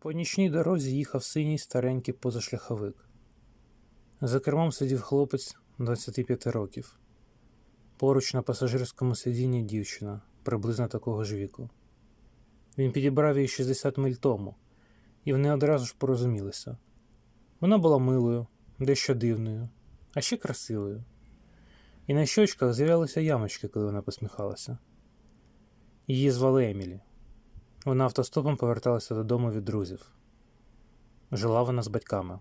По нічній дорозі їхав синій старенький позашляховик. За кермом сидів хлопець 25 років. Поруч на пасажирському сидінні дівчина приблизно такого ж віку. Він підібрав її 60 миль тому, і вони одразу ж порозумілися. Вона була милою, дещо дивною, а ще красивою. І на щочках з'являлися ямочки, коли вона посміхалася. Її звали Емілі. Вона автостопом поверталася додому від друзів. Жила вона з батьками.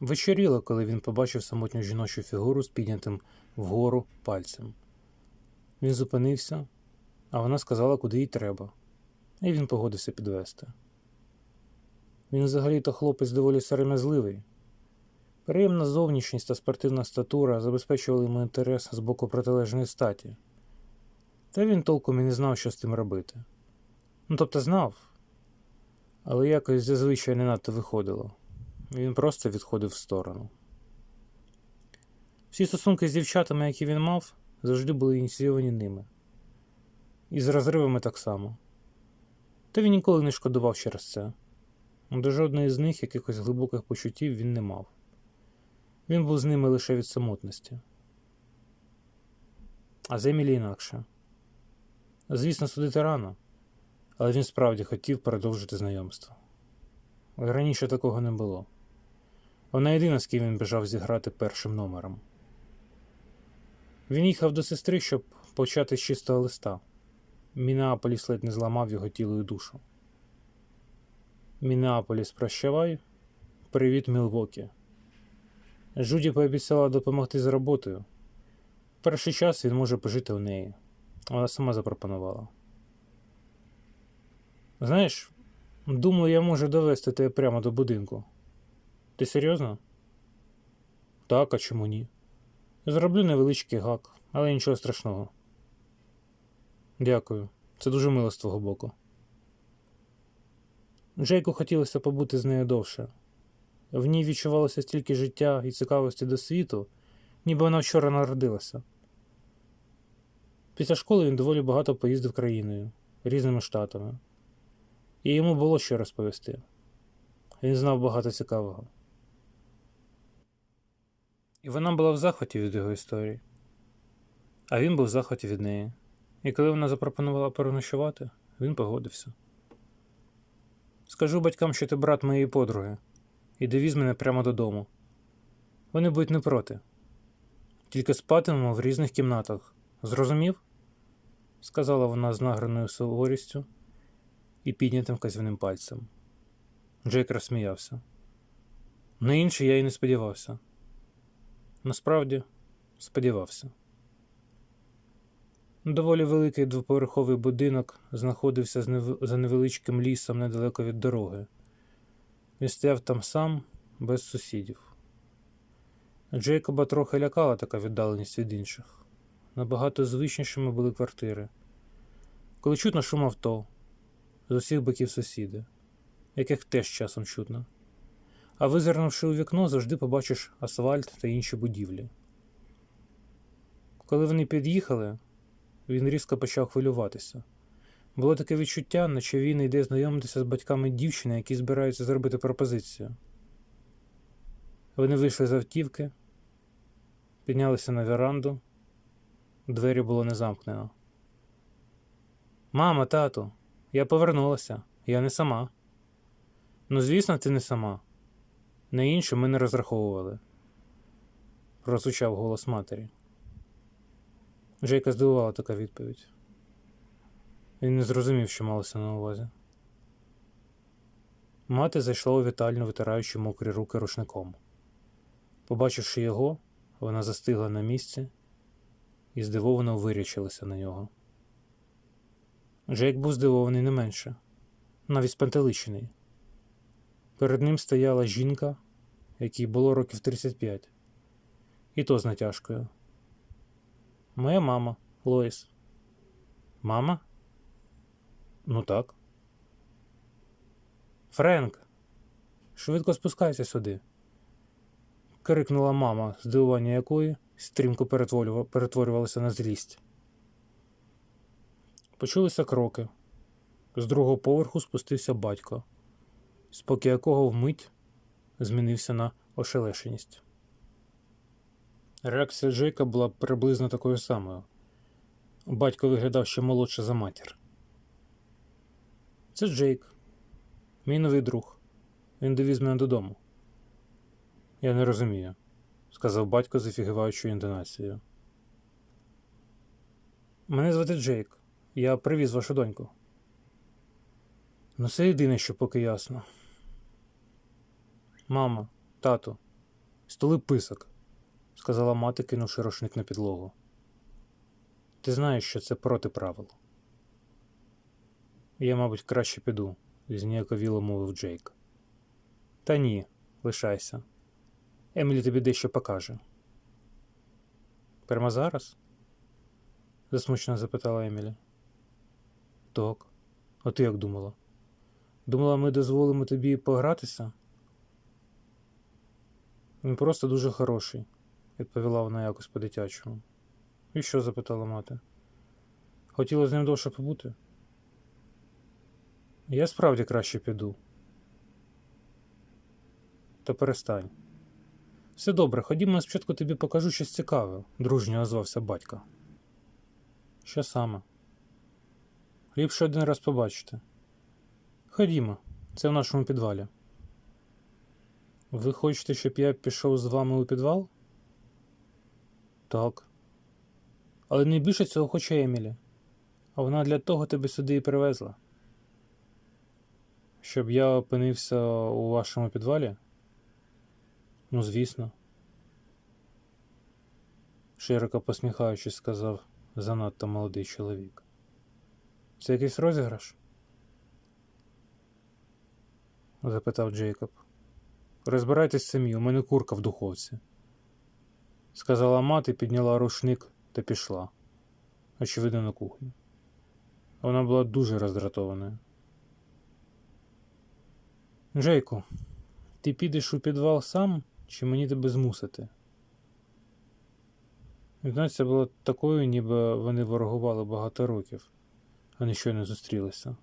Вечоріло, коли він побачив самотню жіночу фігуру з піднятим вгору пальцем. Він зупинився, а вона сказала, куди їй треба, і він погодився підвести. Він взагалі-то хлопець доволі сором'язливий. Приємна зовнішність та спортивна статура забезпечували йому інтерес з боку протилежної статі. Та він толком і не знав, що з тим робити. Ну, тобто знав, але якось зазвичай не надто виходило. Він просто відходив в сторону. Всі стосунки з дівчатами, які він мав, завжди були ініційовані ними. І з розривами так само. Та він ніколи не шкодував через це. До жодної з них якихось глибоких почуттів він не мав. Він був з ними лише від самотності. А з Емілі інакше. Звісно, судити рано, але він справді хотів продовжити знайомство. Раніше такого не було. Вона єдина, з ким він бажав зіграти першим номером. Він їхав до сестри, щоб почати з чистого листа. Мінеаполіс ледь не зламав його тіло і душу. Мінеаполіс, прощавай. Привіт, Мілвокі. Жуді пообіцяла допомогти з роботою. Перший час він може пожити у неї. Вона сама запропонувала. Знаєш, думаю, я можу довести тебе прямо до будинку. Ти серйозно? Так, а чому ні? Зроблю невеличкий гак, але нічого страшного. Дякую. Це дуже мило з твого боку. Джейку хотілося побути з нею довше. В ній відчувалося стільки життя і цікавості до світу, ніби вона вчора народилася. Після школи він доволі багато поїздив країною, різними штатами, і йому було що розповісти. Він знав багато цікавого. І вона була в захваті від його історії, а він був в захваті від неї. І коли вона запропонувала переночувати, він погодився. Скажу батькам, що ти брат моєї подруги, і довіз мене прямо додому. Вони будуть не проти. Тільки спатимемо в різних кімнатах. Зрозумів? сказала вона з награною суворістю і піднятим вказівним пальцем. Джейк розсміявся. На інше я й не сподівався. Насправді, сподівався. Доволі великий двоповерховий будинок знаходився за невеличким лісом недалеко від дороги. Він стояв там сам, без сусідів. Джейкоба трохи лякала така віддаленість від інших. Набагато звичнішими були квартири. Коли чутно шум авто, з усіх боків сусіди, яких теж часом чутно. А визирнувши у вікно, завжди побачиш асфальт та інші будівлі. Коли вони під'їхали, він різко почав хвилюватися. Було таке відчуття, наче він йде знайомитися з батьками дівчини, які збираються зробити пропозицію. Вони вийшли з автівки, піднялися на веранду, двері було не замкнено. Мама, тату, я повернулася, я не сама. Ну, звісно, ти не сама. На інше ми не розраховували, прозвучав голос матері. Джейка здивувала така відповідь. Він не зрозумів, що малося на увазі. Мати зайшла у вітальню, витираючи мокрі руки рушником. Побачивши його, вона застигла на місці і здивовано вирячилася на нього. Джейк був здивований не менше, навіть спантеличений. Перед ним стояла жінка, якій було років 35, і то з натяжкою. Моя мама, Лоїс. Мама? Ну так. Френк, швидко спускайся сюди. крикнула мама, здивування якої стрімко перетворювалося на злість. Почулися кроки. З другого поверху спустився батько, спокій якого вмить змінився на ошелешеність. Реакція Джейка була приблизно такою самою. Батько виглядав ще молодше за матір. Це Джейк, мій новий друг. Він довіз мене додому. Я не розумію, сказав батько з офігіваючою інтонацією. Мене звати Джейк. Я привіз вашу доньку. Ну, це єдине, що поки ясно. Мамо, тату, столи писок, сказала мати, кинувши рушник на підлогу. Ти знаєш, що це проти правил. Я, мабуть, краще піду, зніяковіло мовив Джейк. Та ні, лишайся. Емілі тобі дещо покаже. Прямо зараз? засмучено запитала Емілі. Так. А ти як думала? Думала, ми дозволимо тобі погратися? Він просто дуже хороший, відповіла вона якось по-дитячому. І що? запитала мати. Хотіла з ним довше побути? Я справді краще піду. Та перестань. Все добре, ходімо спочатку тобі покажу щось цікаве, дружньо озвався батько. Що саме? Ліпше один раз побачити. Ходімо, це в нашому підвалі. Ви хочете, щоб я пішов з вами у підвал? Так. Але найбільше цього хоче Емілі, а вона для того тебе сюди і привезла. Щоб я опинився у вашому підвалі? Ну, звісно. Широко посміхаючись, сказав занадто молодий чоловік. Це якийсь розіграш? запитав Джейкоб. Розбирайтесь самі, у мене курка в духовці. Сказала мати, підняла рушник та пішла, очевидно, на кухню. Вона була дуже роздратованою. Джейку, ти підеш у підвал сам, чи мені тебе змусити? Інтонація була такою, ніби вони ворогували багато років, не щойно зустрілися.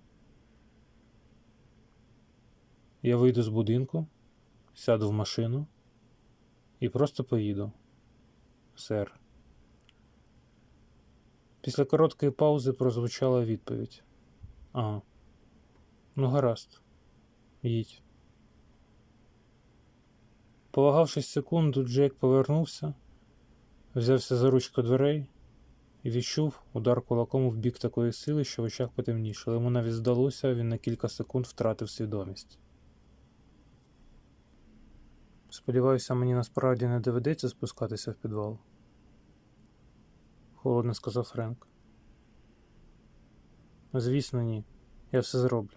Я вийду з будинку, сяду в машину і просто поїду. Сер. Після короткої паузи прозвучала відповідь. Ага. Ну, гаразд. Їдь. Повагавшись секунду, Джек повернувся, взявся за ручку дверей і відчув удар кулаком в бік такої сили, що в очах потемнішало. Йому навіть здалося, він на кілька секунд втратив свідомість. Сподіваюся, мені насправді не доведеться спускатися в підвал. Холодно сказав Френк. Звісно, ні. Я все зроблю.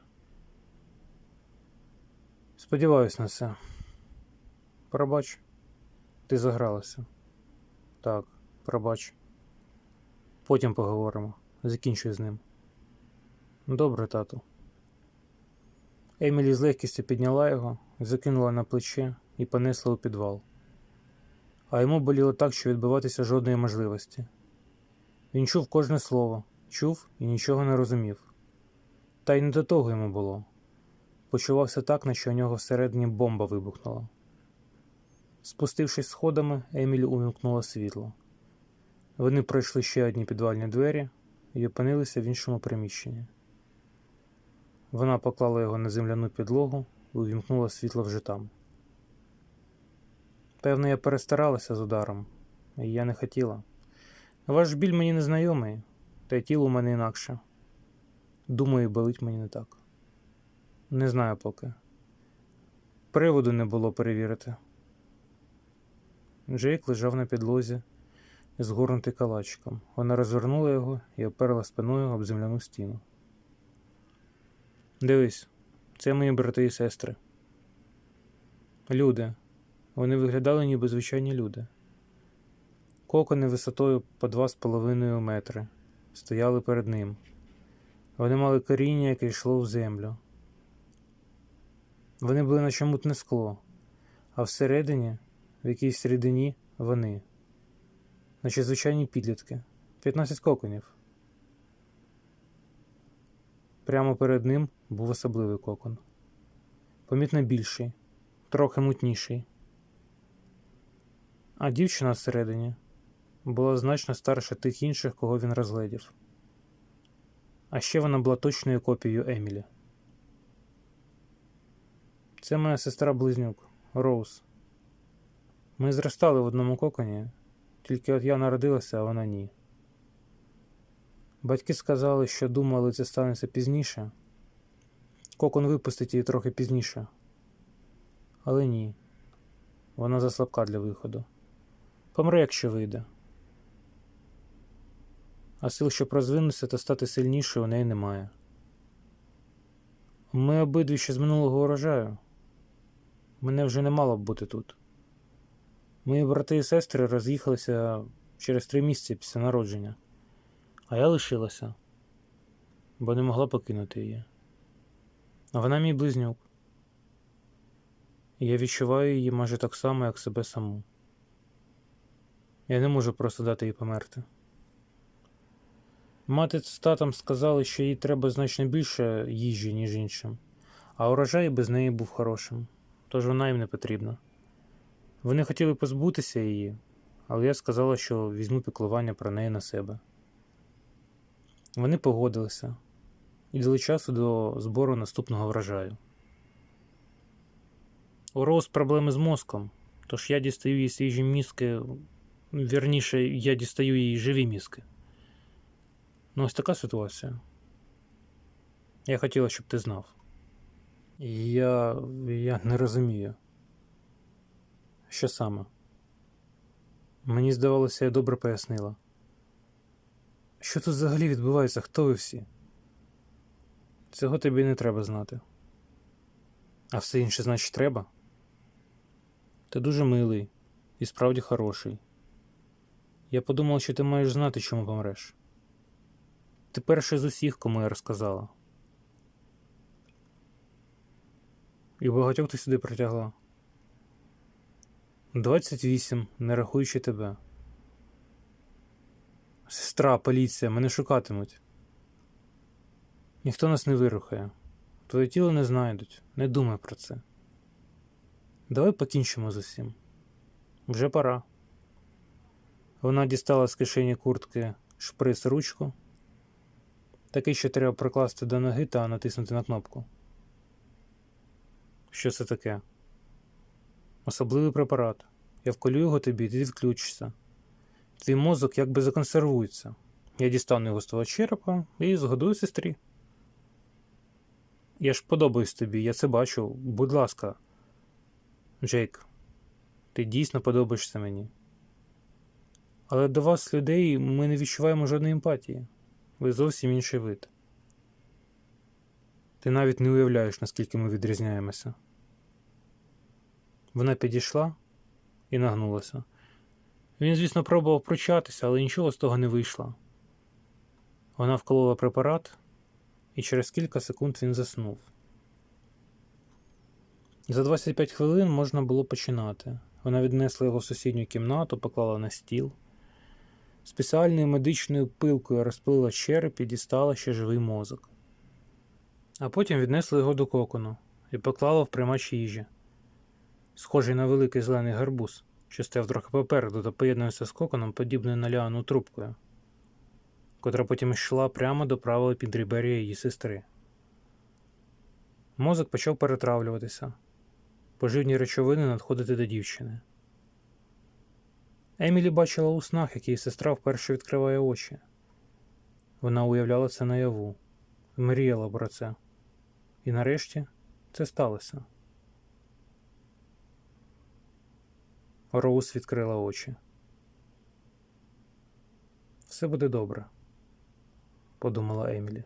Сподіваюсь на це. Пробач, ти загралася. Так, пробач. Потім поговоримо. Закінчуй з ним. Добре, тату. Емілі з легкістю підняла його, закинула на плече і понесла у підвал. А йому боліло так, що відбиватися жодної можливості. Він чув кожне слово, чув і нічого не розумів. Та й не до того йому було. Почувався так, наче у нього всередині бомба вибухнула. Спустившись сходами, Емілі увімкнула світло. Вони пройшли ще одні підвальні двері і опинилися в іншому приміщенні. Вона поклала його на земляну підлогу і увімкнула світло вже там. Певно, я перестаралася з ударом, і я не хотіла. Ваш біль мені не знайомий, та й тіло у мене інакше. Думаю, болить мені не так. Не знаю поки. Приводу не було перевірити. Джейк лежав на підлозі, згорнутий калачиком. Вона розвернула його і оперла спиною об земляну стіну. Дивись, це мої брати і сестри. Люди. Вони виглядали ніби звичайні люди. Кокони висотою по два з половиною метри стояли перед ним. Вони мали коріння, яке йшло в землю. Вони були наче мутне скло, а всередині, в якійсь рідині, вони, наче звичайні підлітки, 15 коконів. Прямо перед ним був особливий кокон. помітно більший, трохи мутніший. А дівчина всередині була значно старша тих інших, кого він розгледів. А ще вона була точною копією Емілі. Це моя сестра близнюк Роуз. Ми зростали в одному коконі, тільки от я народилася, а вона ні. Батьки сказали, що думали, це станеться пізніше. Кокон випустить її трохи пізніше. Але ні. Вона заслабка для виходу. Помре, якщо вийде. А сил, щоб розвинутися та стати сильнішою, у неї немає. Ми обидві ще з минулого урожаю. Мене вже не мало б бути тут. Мої брати і сестри роз'їхалися через три місяці після народження, а я лишилася, бо не могла покинути її. А вона мій близнюк. І я відчуваю її майже так само, як себе саму. Я не можу просто дати їй померти. Мати з татом сказали, що їй треба значно більше їжі, ніж іншим, а урожай без неї був хорошим, тож вона їм не потрібна. Вони хотіли позбутися її, але я сказала, що візьму піклування про неї на себе. Вони погодилися і дали часу до збору наступного врожаю. У Роуз проблеми з мозком, тож я дістаю їй свіжі мізки, вірніше, я дістаю їй живі мізки. Ну, ось така ситуація. Я хотіла, щоб ти знав. Я. я не розумію. Що саме? Мені здавалося, я добре пояснила. Що тут взагалі відбувається? Хто ви всі? Цього тобі не треба знати. А все інше, значить, треба? Ти дуже милий і справді хороший. Я подумав, що ти маєш знати, чому помреш. Ти перший з усіх, кому я розказала. І багатьох ти сюди притягла. 28, не рахуючи тебе. Сестра, поліція, мене шукатимуть. Ніхто нас не вирухає. Твоє тіло не знайдуть. Не думай про це. Давай покінчимо з усім. Вже пора. Вона дістала з кишені куртки шприц ручку. Такий, що треба прикласти до ноги та натиснути на кнопку. Що це таке? Особливий препарат. Я вколю його тобі, ти відключишся. Твій мозок якби законсервується. Я дістану його з твого черепа і згодую сестрі. Я ж подобаюсь тобі, я це бачу. Будь ласка, Джейк, ти дійсно подобаєшся мені. Але до вас, людей, ми не відчуваємо жодної емпатії. Ви зовсім інший вид. Ти навіть не уявляєш, наскільки ми відрізняємося. Вона підійшла і нагнулася. Він, звісно, пробував пручатися, але нічого з того не вийшло. Вона вколола препарат, і через кілька секунд він заснув. За 25 хвилин можна було починати. Вона віднесла його в сусідню кімнату, поклала на стіл. Спеціальною медичною пилкою розпилила череп і дістала ще живий мозок. А потім віднесла його до кокону і поклала в приймач їжі схожий на великий зелений гарбуз, що стояв трохи попереду та поєднується з коконом, подібною на ліану трубкою, котра потім йшла прямо до правила підріберія її сестри. Мозок почав перетравлюватися, поживні речовини надходити до дівчини. Емілі бачила у снах, як її сестра вперше відкриває очі. Вона уявляла це наяву, мріяла про це. І нарешті це сталося. Роуз відкрила очі. Все буде добре, подумала Емілі.